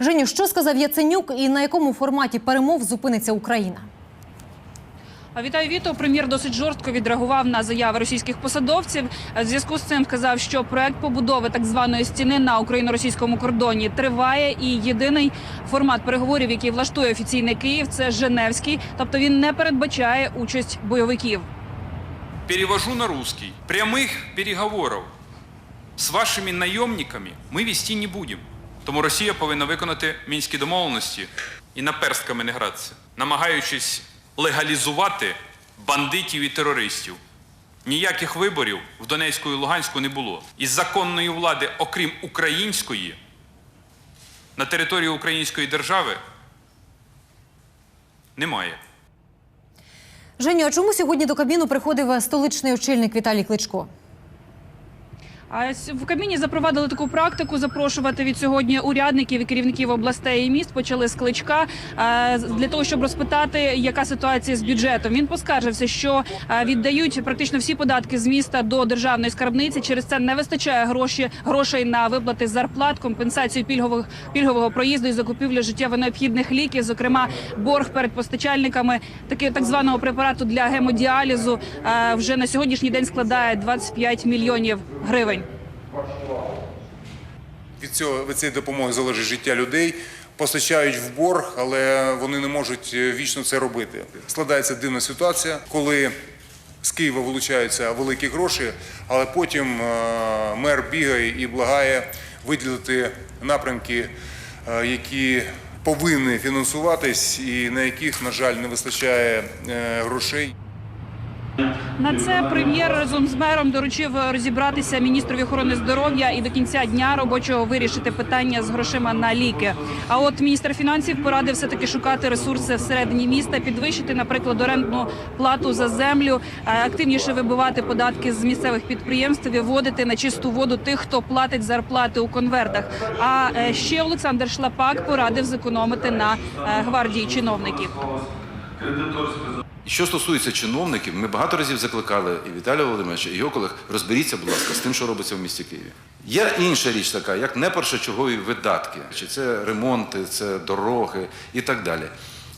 Женю, що сказав Яценюк і на якому форматі перемов зупиниться Україна? Вітаю Віто. Прем'єр досить жорстко відреагував на заяви російських посадовців. В зв'язку з цим сказав, що проект побудови так званої стіни на україно-російському кордоні триває. І єдиний формат переговорів, який влаштує офіційний Київ, це Женевський. Тобто він не передбачає участь бойовиків. Перевожу на русский. Прямых переговорів з вашими найомниками ми вести не будемо. Тому Росія повинна виконати мінські домовленості і наперстками не гратися, намагаючись легалізувати бандитів і терористів. Ніяких виборів в Донецьку і Луганську не було. І законної влади, окрім української, на території Української держави немає. Женю, а чому сьогодні до Кабміну приходив столичний очільник Віталій Кличко? В Кабміні запровадили таку практику запрошувати від сьогодні урядників і керівників областей і міст. Почали з кличка е, для того, щоб розпитати, яка ситуація з бюджетом. Він поскаржився, що е, віддають практично всі податки з міста до державної скарбниці. Через це не вистачає гроші грошей на виплати зарплат, компенсацію пільгових пільгового проїзду і закупівлю життєво необхідних ліків, зокрема борг перед постачальниками таки так званого препарату для гемодіалізу е, вже на сьогоднішній день складає 25 мільйонів гривень. Від цього від цієї допомоги залежить життя людей. Постачають в борг, але вони не можуть е, вічно це робити. Складається дивна ситуація, коли з Києва вилучаються великі гроші, але потім е, мер бігає і благає виділити напрямки, е, які повинні фінансуватись, і на яких, на жаль, не вистачає грошей. На це прем'єр разом з мером доручив розібратися міністрові охорони здоров'я і до кінця дня робочого вирішити питання з грошима на ліки. А от міністр фінансів порадив все таки шукати ресурси всередині міста, підвищити, наприклад, орендну плату за землю, е, активніше вибивати податки з місцевих підприємств і вводити на чисту воду тих, хто платить зарплати у конвертах. А е, ще Олександр Шлапак порадив зекономити на е, гвардії чиновників. Що стосується чиновників, ми багато разів закликали і Віталія Володимировича, і його колег, розберіться, будь ласка, з тим, що робиться в місті Києві. Є інша річ така, як не першочергові видатки, чи це ремонти, це дороги і так далі.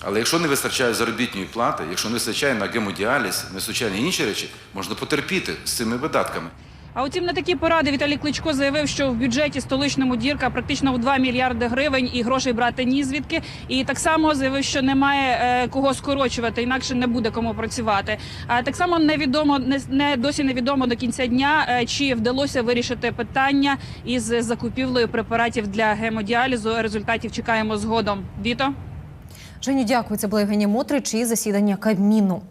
Але якщо не вистачає заробітної плати, якщо не вистачає на гемодіаліз, не вистачає інші речі, можна потерпіти з цими видатками. А утім, на такі поради Віталій Кличко заявив, що в бюджеті столичному дірка практично в 2 мільярди гривень і грошей брати ні звідки. І так само заявив, що немає е, кого скорочувати, інакше не буде кому працювати. А так само невідомо, не, не досі невідомо до кінця дня, е, чи вдалося вирішити питання із закупівлею препаратів для гемодіалізу. Результатів чекаємо згодом. Віто. Женю, дякую. Це була Євгенія Мотрич і засідання Кабміну.